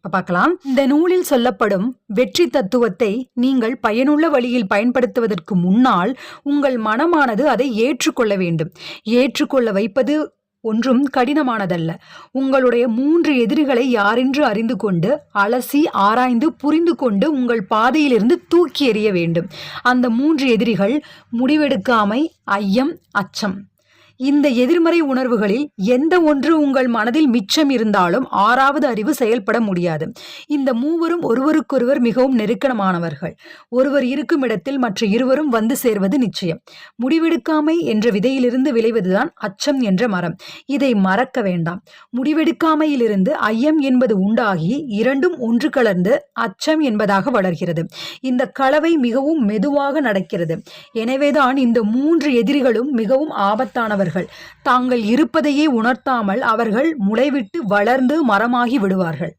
இப்ப பார்க்கலாம். இந்த நூலில் சொல்லப்படும் வெற்றி தத்துவத்தை நீங்கள் பயனுள்ள வழியில் பயன்படுத்துவதற்கு முன்னால் உங்கள் மனமானது அதை ஏற்றுக்கொள்ள வேண்டும். ஏற்றுக்கொள்ள வைப்பது ஒன்றும் கடினமானதல்ல. உங்களுடைய மூன்று எதிரிகளை யாரென்று அறிந்து கொண்டு அலசி ஆராய்ந்து புரிந்து கொண்டு உங்கள் பாதையிலிருந்து தூக்கி எறிய வேண்டும். அந்த மூன்று எதிரிகள் முடிவெடுக்காமை ஐயம் அச்சம். இந்த எதிர்மறை உணர்வுகளில் எந்த ஒன்று உங்கள் மனதில் மிச்சம் இருந்தாலும் ஆறாவது அறிவு செயல்பட முடியாது. இந்த மூவரும் ஒருவருக்கொருவர் மிகவும் நெருக்கமானவர்கள் ஒருவர் இருக்கும் இடத்தில் மற்ற இருவரும் வந்து சேர்வது நிச்சயம். முடிவெடுக்காமை என்ற விதையிலிருந்து விளைவதுதான் அச்சம் என்ற மரம். இதை மறக்க வேண்டாம். முடிவெடுக்காமையிலிருந்து ஐயம் என்பது உண்டாகி இரண்டும் ஒன்று கலர்ந்து அச்சம் என்பதாக வளர்கிறது. இந்த கலவை மிகவும் மெதுவாக நடக்கிறது. எனவேதான் இந்த மூன்று எதிரிகளும் மிகவும் ஆபத்தானவர்கள். தாங்கள் இருப்பதையே உணர்த்தாமல் அவர்கள் முளைவிட்டு வளர்ந்து மரமாகி விடுவார்கள்.